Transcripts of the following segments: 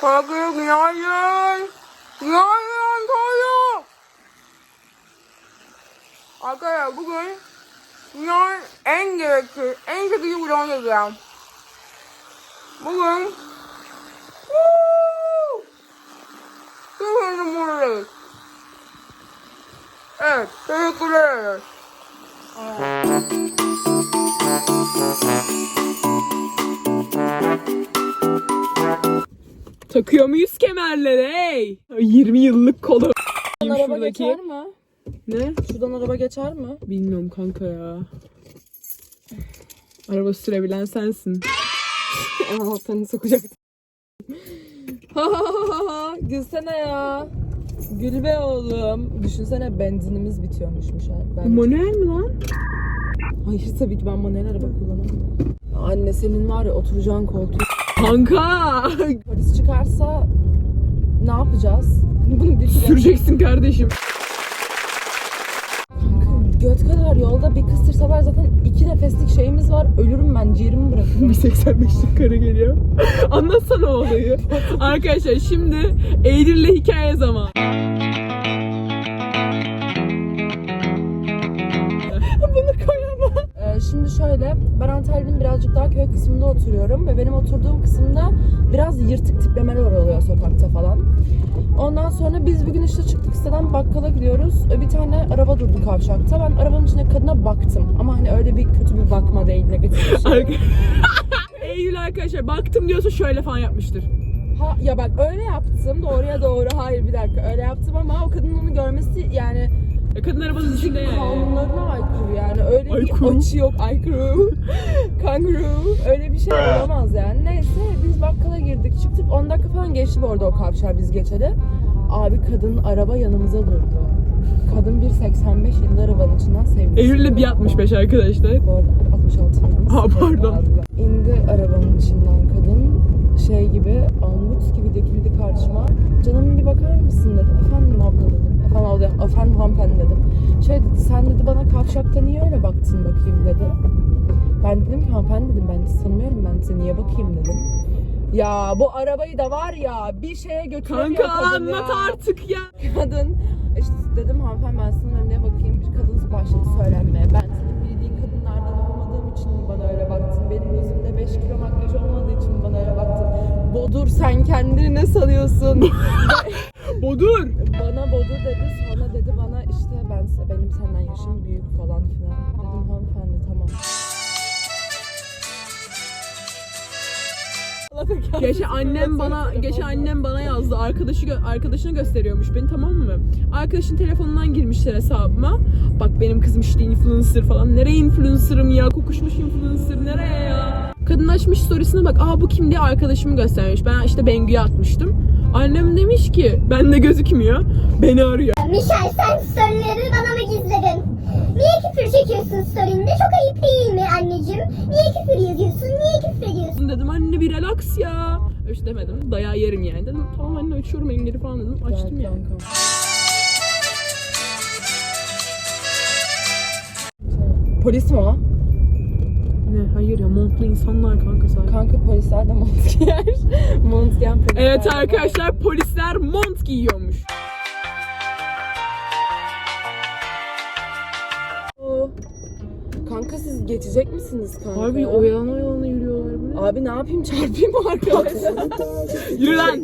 Kanka günaydın. Günaydın Tolu. Arkadaşlar bugün dünyanın en gerekli, en çekici vlogunu yapacağım. Bugün! Bugün buradayız. Evet, teşekkür ederiz. Takıyor muyuz kemerleri hey? 20 yıllık kolu. Araba Şuradaki- geçer mi? Ne? Şuradan araba geçer mi? Bilmiyorum kanka ya. Araba sürebilen sensin. Anahtarını sokacaktım. Ha ha ha ha Gülsene ya. Gül be oğlum. Düşünsene benzinimiz bitiyormuşmuş ha. Ben... Manuel mi lan? Hayır tabii ki ben manuel araba kullanamam. Anne senin var ya oturacağın koltuğu. Kanka! Polis çıkarsa ne yapacağız? Bunu bir Süreceksin kardeşim. Göt kadar yolda bir kıstırsalar zaten iki nefeslik şeyimiz var. Ölürüm ben ciğerimi bırakırım. Bir 85'lik karı geliyor. Anlatsana o olayı. Arkadaşlar şimdi Eylül'le hikaye zamanı. Şimdi şöyle, ben Antalya'nın birazcık daha köy kısmında oturuyorum ve benim oturduğum kısımda biraz yırtık tiplemeler oluyor sokakta falan. Ondan sonra biz bir gün işte çıktık siteden bakkala gidiyoruz. Ee, Bir tane araba durdu kavşakta. Ben arabanın içine kadına baktım. Ama hani öyle bir kötü bir bakma değil, negatif bir şey. Eylül arkadaşlar baktım diyorsa şöyle falan yapmıştır. Ha, ya bak öyle yaptım, doğruya doğru. Hayır bir dakika, öyle yaptım ama o kadının onu görmesi yani Ya kadın arabanın içinde yani. kanunlarına aykırı yani. Öyle Aykırı. bir açı yok, aykırı. Kanguru. Öyle bir şey olamaz yani. Neyse biz bakkala girdik çıktık. 10 dakika falan geçti bu arada o kavşağı biz geçeli. Abi kadın araba yanımıza durdu. Kadın 1.85 indi arabanın içinden sevdi. Eylül'le bir 65 arkadaşlar. Bu arada 66 yalnız. Ha, pardon. İndi arabanın içinden kadın. Şey gibi, angut gibi dikildi karşıma. Canım bir bakar mısın dedim. Efendim abla dedim. Efendim abla, efendim hanımefendi dedim. Şey dedi, sen dedi bana kavşakta niye öyle baktın bakayım dedi. Ben dedim ki hanımefendi dedim ben sizi tanımıyorum ben size niye bakayım dedim. Ya bu arabayı da var ya bir şeye götüremiyor Kanka kadın anlat ya. artık ya. Kadın işte dedim hanımefendi ben sana ne bakayım. Kadın başladı söylenmeye. Ben senin bildiğin kadınlardan olmadığım için mi bana öyle baktın? Benim yüzümde 5 kilo makyaj olmadığı için mi bana öyle baktın? Bodur sen kendini ne sanıyorsun? Bodur. bana bodur dedi. Sonra dedi bana işte ben benim senden yaşım büyük falan filan. Dedim hanımefendi tamam. Geçen annem bana geçen annem bana yazdı. Arkadaşı gö- arkadaşına gösteriyormuş beni tamam mı? Arkadaşın telefonundan girmişler hesabıma. Bak benim kızım işte influencer falan. Nereye influencer'ım ya? Kokuşmuş influencer nereye ya? Kadın açmış storiesine bak. Aa bu kim diye arkadaşımı göstermiş. Ben işte Bengü'ye atmıştım. Annem demiş ki bende gözükmüyor. Beni arıyor. Mişel sen storyleri bana mı gizledin? Niye küfür çekiyorsun storyinde? Çok ayıp değil mi anneciğim? Niye küfür yazıyorsun? Niye küfür ediyorsun? Dedim anne bir relax ya. Öyle demedim. Dayağı yerim yani. Dedim tamam anne açıyorum engeli falan dedim. Açtım yani. Polis mi o? Ne hayır ya montlu insanlar kanka sadece. Kanka polisler de mont giyer. mont giyen polisler. Evet arkadaşlar polisler mont giyiyormuş. Kanka siz geçecek misiniz kanka? Harbi oyalana oyalana yürüyorlar ne? Abi ne yapayım çarpayım mı arkadaşlar? Yürü lan.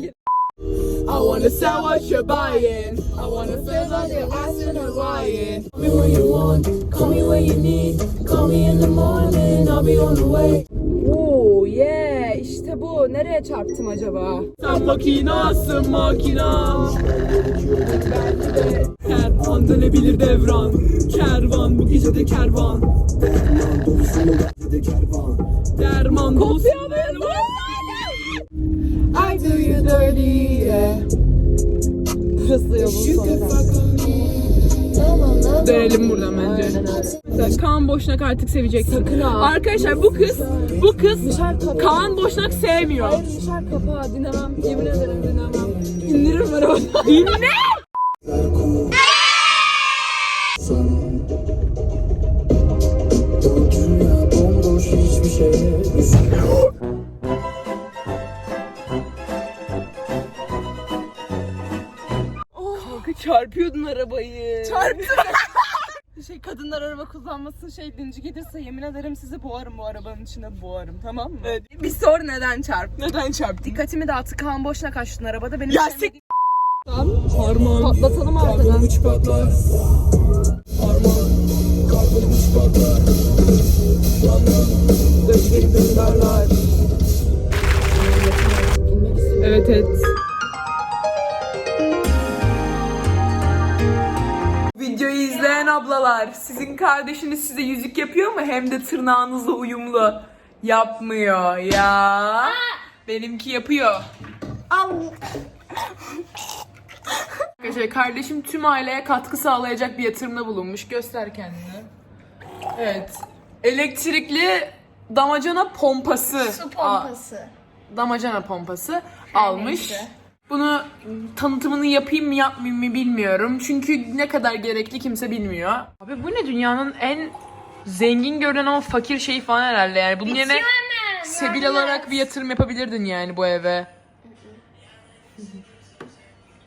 I wanna sell what you're buying. I wanna feel like you're asking lying. Call me when you want, call me when you need. Call me in the morning, Oo yeah işte bu. Nereye çarptım acaba? Sen makinasın makina. Her an dönebilir devran. Kervan bu gece de kervan. Derman bulsun derman. I do you dirty yeah. Burası yolun sonu. Dönelim buradan bence arkadaş. Kaan Boşnak artık seveceksin. Sakın ha. Arkadaşlar bu kız bu kız Kaan Boşnak sevmiyor. Hayır düşer kapağı dinlemem. Yemin ederim dinlemem. İndiririm arabadan. Dinle! Oh. Kanka çarpıyordun arabayı. Çarptım. Şey kadınlar araba kullanmasın şey dinci gelirse yemin ederim sizi boğarım bu arabanın içinde boğarım tamam mı? Evet. Bir sor neden çarptın? Neden çarptın? Dikkatimi dağıttı Kaan boşuna kaçtın arabada benim Ya sik... Harman. Patlatalım arkadan. uç patlar. Kardeşiniz size yüzük yapıyor mu? Hem de tırnağınızla uyumlu. Yapmıyor ya. Benimki yapıyor. Arkadaşlar kardeşim tüm aileye katkı sağlayacak bir yatırımda bulunmuş. Göster kendini. Evet. Elektrikli damacana pompası. Su Aa, pompası. damacana pompası almış. Bunu tanıtımını yapayım mı yapmayayım mı bilmiyorum. Çünkü ne kadar gerekli kimse bilmiyor. Abi bu ne dünyanın en zengin görünen ama fakir şeyi falan herhalde yani. Bunun yerine sebil alarak bir yatırım yapabilirdin yani bu eve.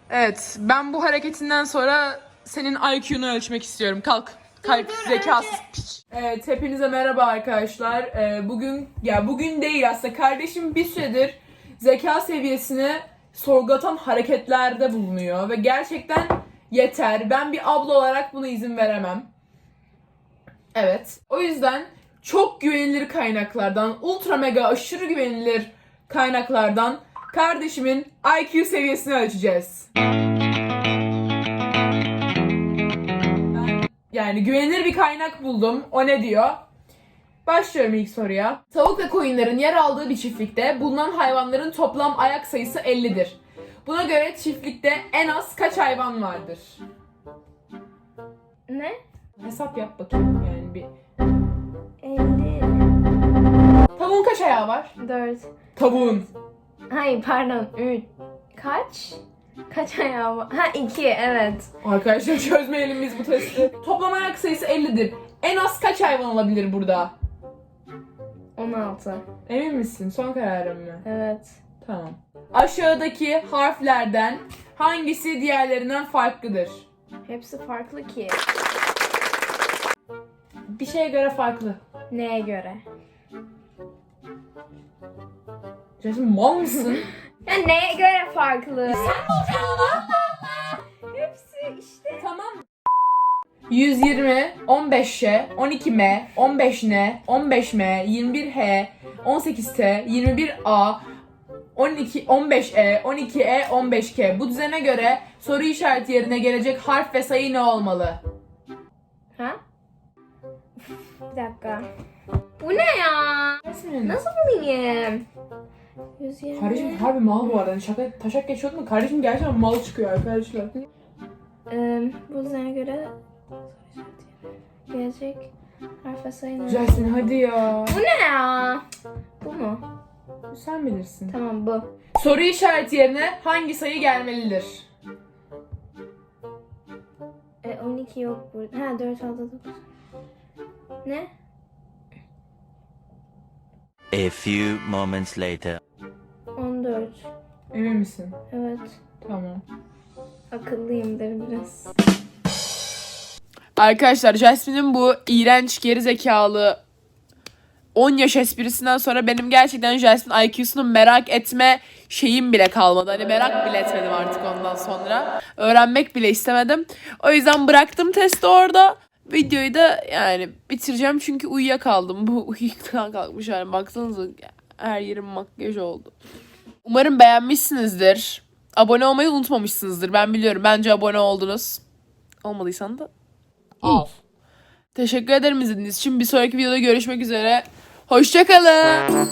Evet ben bu hareketinden sonra senin IQ'nu ölçmek istiyorum. Kalk. Kalp zekasız piç. Evet hepinize merhaba arkadaşlar. Ee, bugün ya bugün değil aslında kardeşim bir süredir zeka seviyesini sorgulatan hareketlerde bulunuyor ve gerçekten yeter. Ben bir abla olarak buna izin veremem. Evet. O yüzden çok güvenilir kaynaklardan, ultra mega aşırı güvenilir kaynaklardan kardeşimin IQ seviyesini ölçeceğiz. Yani güvenilir bir kaynak buldum. O ne diyor? Başlıyorum ilk soruya. Tavuk ve koyunların yer aldığı bir çiftlikte bulunan hayvanların toplam ayak sayısı 50'dir. Buna göre çiftlikte en az kaç hayvan vardır? Ne? Hesap yap bakayım yani bir. 50. Tavuğun kaç ayağı var? 4. Tavuğun. Hayır pardon 3. Kaç? Kaç ayağı var? Ha 2 evet. Arkadaşlar çözmeyelim biz bu testi. Toplam ayak sayısı 50'dir. En az kaç hayvan olabilir burada? 16. Emin misin? Son kararın mı? Evet. Tamam. Aşağıdaki harflerden hangisi diğerlerinden farklıdır? Hepsi farklı ki. Bir şeye göre farklı. Neye göre? Sen şimdi mal mısın? Ya neye göre farklı? Hepsi işte. tamam. 120, 15'e, 12M, 15N, 15M, 21H, 18T, 21A, 12, 15E, 12E, 15K. Bu düzene göre soru işareti yerine gelecek harf ve sayı ne olmalı? Ha? Bir dakika. Bu ne ya? Nasıl bulayım? 120. Kardeşim harbi mal bu arada. Hani Şaka taşak geçiyordun mu? Kardeşim gerçekten mal çıkıyor arkadaşlar. Ee, bu düzene göre gelecek harf ve sayı ne? Justin hadi ya. Bu ne ya? Bu mu? Sen bilirsin. Tamam bu. Soru işareti yerine hangi sayı gelmelidir? E, 12 yok burada. Ha 4 6 9. Ne? A few moments later. 14. Emin misin? Evet. Tamam. Akıllıyım da biraz. Arkadaşlar Jasmine'in bu iğrenç geri zekalı 10 yaş esprisinden sonra benim gerçekten Jasmine IQ'sunu merak etme şeyim bile kalmadı. Hani merak bile etmedim artık ondan sonra. Öğrenmek bile istemedim. O yüzden bıraktım testi orada. Videoyu da yani bitireceğim çünkü uyuyakaldım. Bu uykudan kalkmış yani baksanıza her yerim makyaj oldu. Umarım beğenmişsinizdir. Abone olmayı unutmamışsınızdır. Ben biliyorum. Bence abone oldunuz. Olmadıysan da al. Teşekkür ederim izlediğiniz için. Bir sonraki videoda görüşmek üzere. Hoşçakalın.